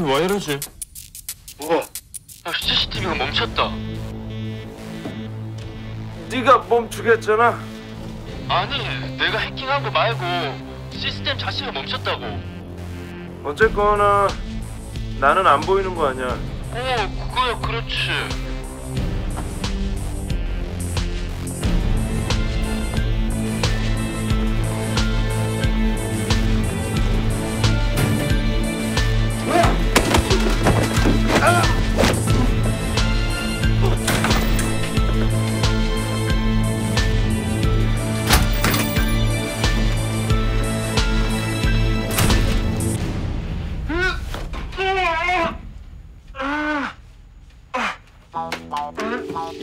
왜 이러지? 뭐가? 야, CCTV가 멈췄다. 네가 멈추겠잖아. 아니, 내가 해킹한 거 말고 시스템 자체가 멈췄다고. 어쨌거나 나는 안 보이는 거 아니야. 어, 그거야, 그렇지.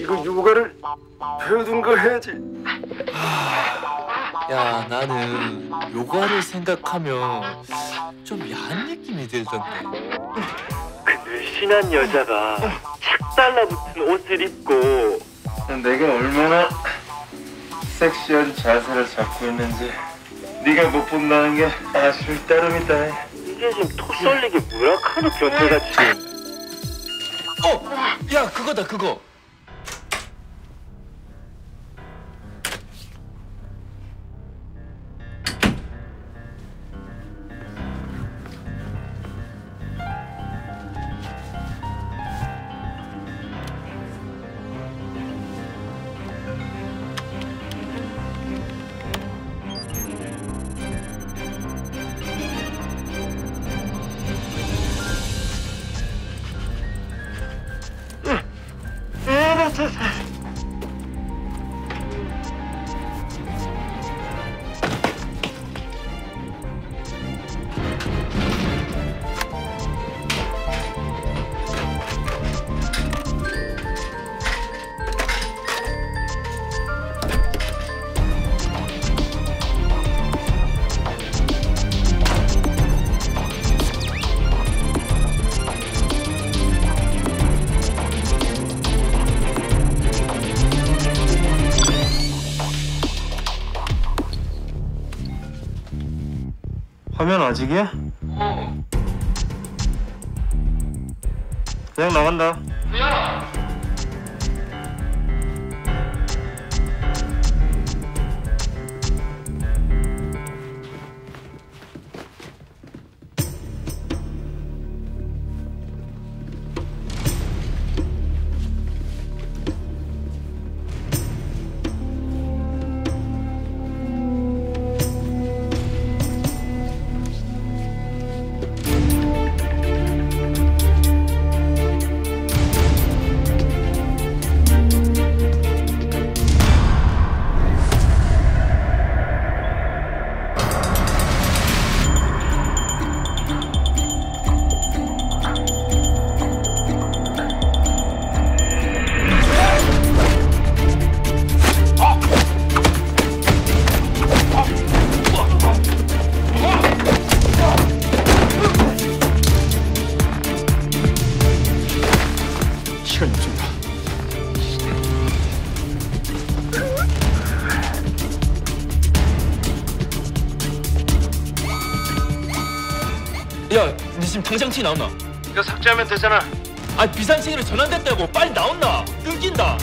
이거 요가를 배우던 거 해야지. 야 나는 요가를 생각하면 좀 야한 느낌이 들던데 그 늘씬한 여자가 착 달라붙은 옷을 입고 내가 얼마나 섹시한 자세를 잡고 있는지 네가 못 본다는 게 아쉬울 따름이다. 이게 지금 토 쏠리게 무락하는 변태같이. 어! 야 그거다 그거 Francis! 화면 아직이야? 어. 그냥 나간다. 야! 야 니 지금 당장 티 나온나? 이거 삭제하면 되잖아. 아 비상시계로 전환됐다고 빨리 나온나 끊긴다 야,